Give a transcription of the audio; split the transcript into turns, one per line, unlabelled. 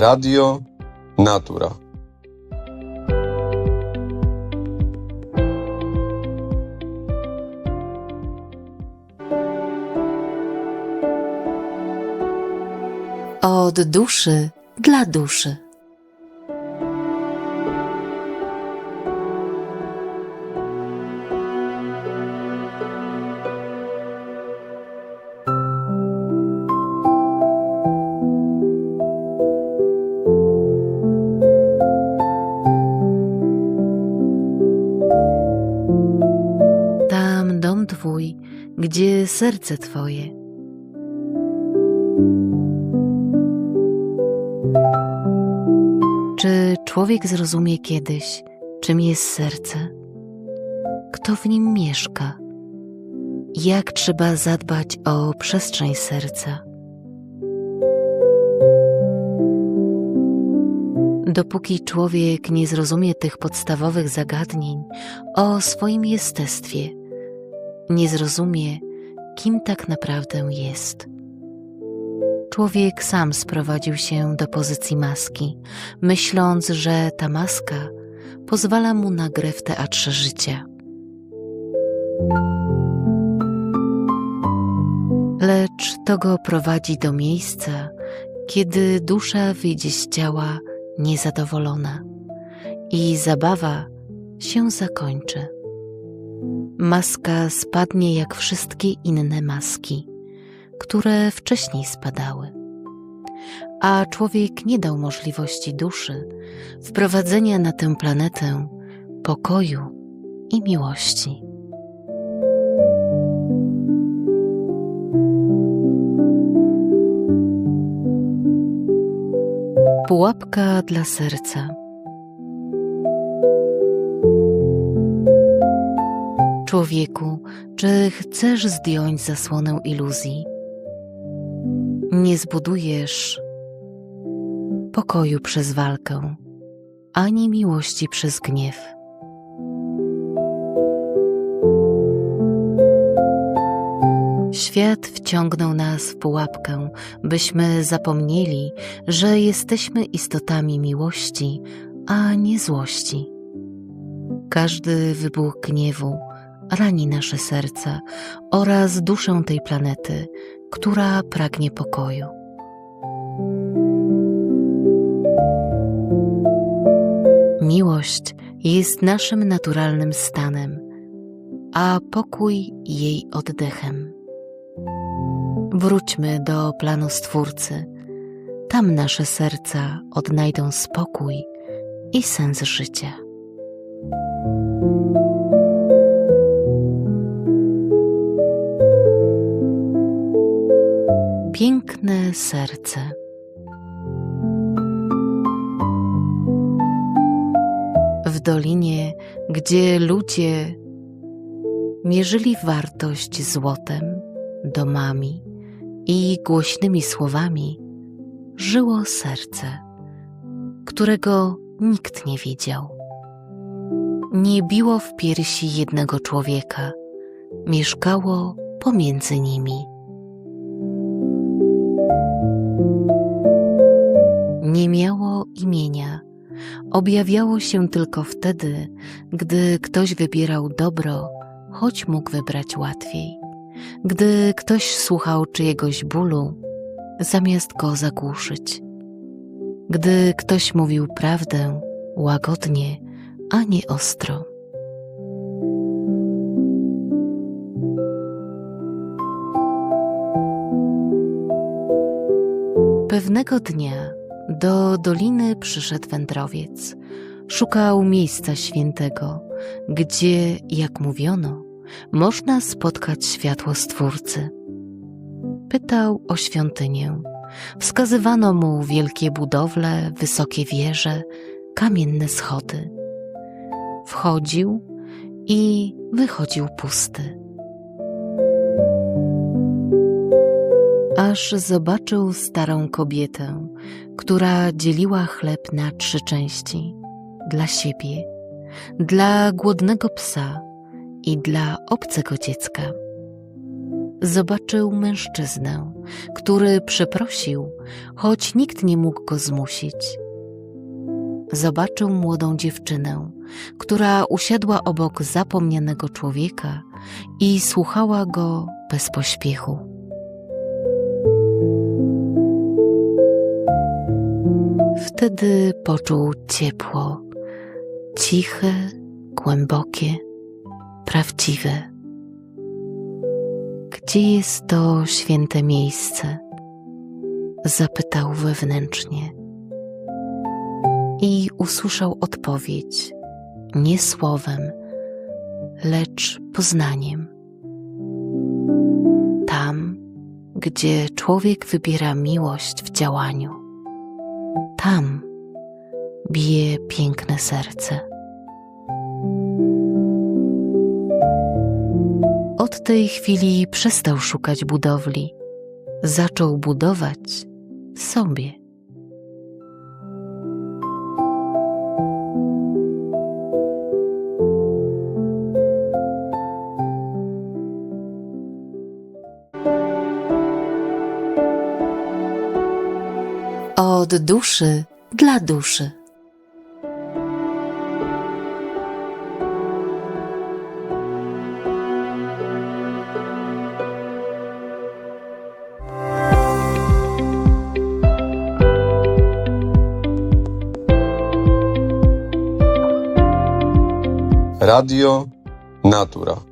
Radio Natura.
Od duszy dla duszy. Gdzie serce Twoje. Czy człowiek zrozumie kiedyś, czym jest serce? Kto w nim mieszka? Jak trzeba zadbać o przestrzeń serca? Dopóki człowiek nie zrozumie tych podstawowych zagadnień o swoim jestestwie, nie zrozumie, kim tak naprawdę jest. Człowiek sam sprowadził się do pozycji maski, myśląc, że ta maska pozwala mu na grę w teatrze życia. Lecz to go prowadzi do miejsca, kiedy dusza wyjdzie z ciała niezadowolona i zabawa się zakończy. Maska spadnie jak wszystkie inne maski które wcześniej spadały. A człowiek nie dał możliwości duszy wprowadzenia na tę planetę pokoju i miłości. Pułapka dla serca. Człowieku, czy chcesz zdjąć zasłonę iluzji? Nie zbudujesz pokoju przez walkę, ani miłości przez gniew. Świat wciągnął nas w pułapkę, byśmy zapomnieli, że jesteśmy istotami miłości, a nie złości. Każdy wybuch gniewu rani nasze serca oraz duszę tej planety, która pragnie pokoju. Miłość jest naszym naturalnym stanem, a pokój jej oddechem. Wróćmy do planu Stwórcy. Tam nasze serca odnajdą spokój i sens życia. Serce. W dolinie, gdzie ludzie mierzyli wartość złotem, domami i głośnymi słowami, żyło serce, którego nikt nie widział. Nie biło w piersi jednego człowieka, mieszkało pomiędzy nimi. Imienia. Objawiało się tylko wtedy, gdy ktoś wybierał dobro, choć mógł wybrać łatwiej. Gdy ktoś słuchał czyjegoś bólu, zamiast go zagłuszyć. Gdy ktoś mówił prawdę łagodnie, a nie ostro. Pewnego dnia do doliny przyszedł wędrowiec. Szukał miejsca świętego, gdzie, jak mówiono, można spotkać światło Stwórcy. Pytał o świątynię. Wskazywano mu wielkie budowle, wysokie wieże, kamienne schody. Wchodził i wychodził pusty. aż zobaczył starą kobietę, która dzieliła chleb na trzy części dla siebie, dla głodnego psa i dla obcego dziecka. zobaczył mężczyznę, który przeprosił, choć nikt nie mógł go zmusić. Zobaczył młodą dziewczynę, która usiadła obok zapomnianego człowieka i słuchała go bez pośpiechu. Wtedy poczuł ciepło, ciche, głębokie, prawdziwe. Gdzie jest to święte miejsce? Zapytał wewnętrznie. I usłyszał odpowiedź, nie słowem, lecz poznaniem. Tam, gdzie człowiek wybiera miłość w działaniu, tam bije piękne serce. Od tej chwili przestał szukać budowli. Zaczął budować sobie. Od duszy dla duszy.
Radio Natura.